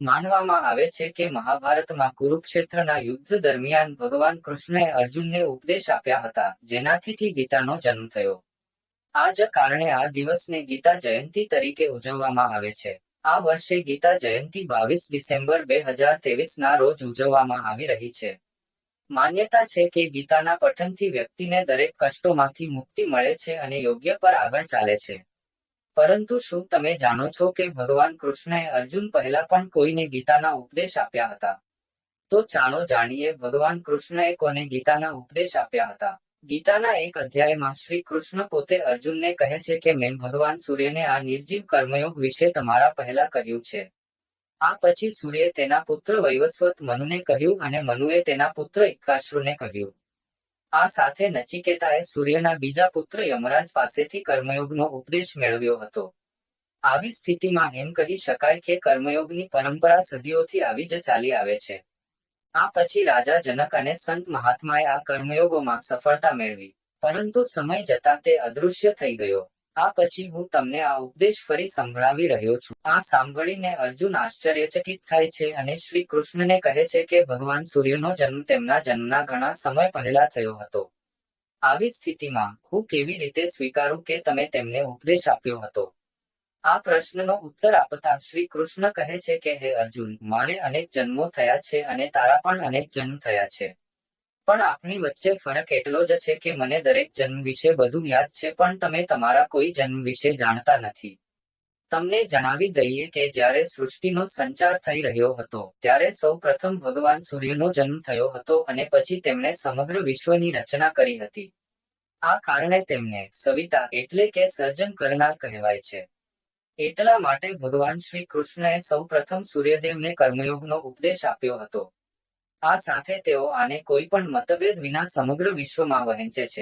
માનવામાં આવે છે કે મહાભારતમાં કુરુક્ષેત્રના યુદ્ધ દરમિયાન ભગવાન કૃષ્ણએ અર્જુનને ઉપદેશ આપ્યા હતા જેનાથી ગીતાનો જન્મ થયો. આ જ કારણે આ દિવસને ગીતા જયંતી તરીકે ઉજવવામાં આવે છે. આ વર્ષે ગીતા જયંતી બાવીસ ડિસેમ્બર બે હજાર ત્રેવીસ ના રોજ ઉજવવામાં આવી રહી છે. માન્યતા છે કે ગીતાના પઠનથી વ્યક્તિને દરેક કષ્ટોમાંથી મુક્તિ મળે છે અને યોગ્ય પર આગળ ચાલે છે. પરંતુ શું તમે જાણો છો કે ભગવાન કૃષ્ણએ અર્જુન પહેલા પણ કોઈને ગીતાના ઉપદેશ આપ્યા હતા? તો ચાલો જાણીએ ભગવાન કૃષ્ણએ કોને ગીતાના ઉપદેશ આપ્યા હતા? ગીતાના એક અધ્યાયમાં શ્રી કૃષ્ણ પોતે અર્જુનને કહે છે કે મેં ભગવાન સૂર્યને આ નિર્જીવ કર્મયોગ વિશે તમારા પહેલા કહ્યું છે. આ પછી સૂર્યે તેના પુત્ર વૈવસ્વત મનુને કહ્યું અને મનુએ તેના પુત્ર ઇક્કાશ્રુને કહ્યું. આ સાથે નચિકેતાએ સૂર્યના બીજા પુત્ર યમરાજ પાસેથી કર્મયોગનો ઉપદેશ મેળવ્યો હતો. આવી સ્થિતિમાં એમ કહી શકાય કે કર્મયોગની પરંપરા સદીઓથી આવી જ ચાલી આવે છે. આ પછી રાજા જનક અને સંત મહાત્માએ આ કર્મયોગોમાં સફળતા મેળવી, પરંતુ સમય જતા તે અદૃશ્ય થઈ ગયો. આ પછી હું તમને આ ઉપદેશ ફરી સંભળાવી રહ્યો છું. આ સાંભળીને અર્જુન આશ્ચર્યચકિત થાય છે અને શ્રી કૃષ્ણને કહે છે કે ભગવાન સૂર્યનો જન્મ તેમના જન્મના ઘણા સમય પહેલા થયો હતો. આવી સ્થિતિમાં હું કેવી રીતે સ્વીકારું કે તમે તેમને ઉપદેશ આપ્યો હતો? આ પ્રશ્નનો ઉત્તર આપતા શ્રી કૃષ્ણ કહે છે કે, હે અર્જુન, મારે અનેક જન્મો થયા છે અને તારા પણ અનેક જન્મ થયા છે. પણ આપણી વચ્ચે ફરક એટલો જ છે કે મને દરેક જન્મ વિશે બધું યાદ છે, પણ તમે તમારા કોઈ જન્મ વિશે જાણતા નથી. તમને જણાવી દઈએ કે જ્યારે સૃષ્ટિનો સંચાર થઈ રહ્યો હતો, ત્યારે સૌ પ્રથમ ભગવાન સૂર્યનો જન્મ થયો હતો અને પછી તેમણે સમગ્ર વિશ્વની રચના કરી હતી. આ કારણે તેમને સવિતા એટલે કે સર્જન કરનાર કહેવાય છે. એટલા માટે ભગવાન શ્રી કૃષ્ણએ સૌ પ્રથમ સૂર્યદેવને કર્મયોગનો ઉપદેશ આપ્યો હતો. આ સાથે તેઓ આને કોઈ પણ મતભેદ વિના સમગ્ર વિશ્વમાં વહેંચે છે.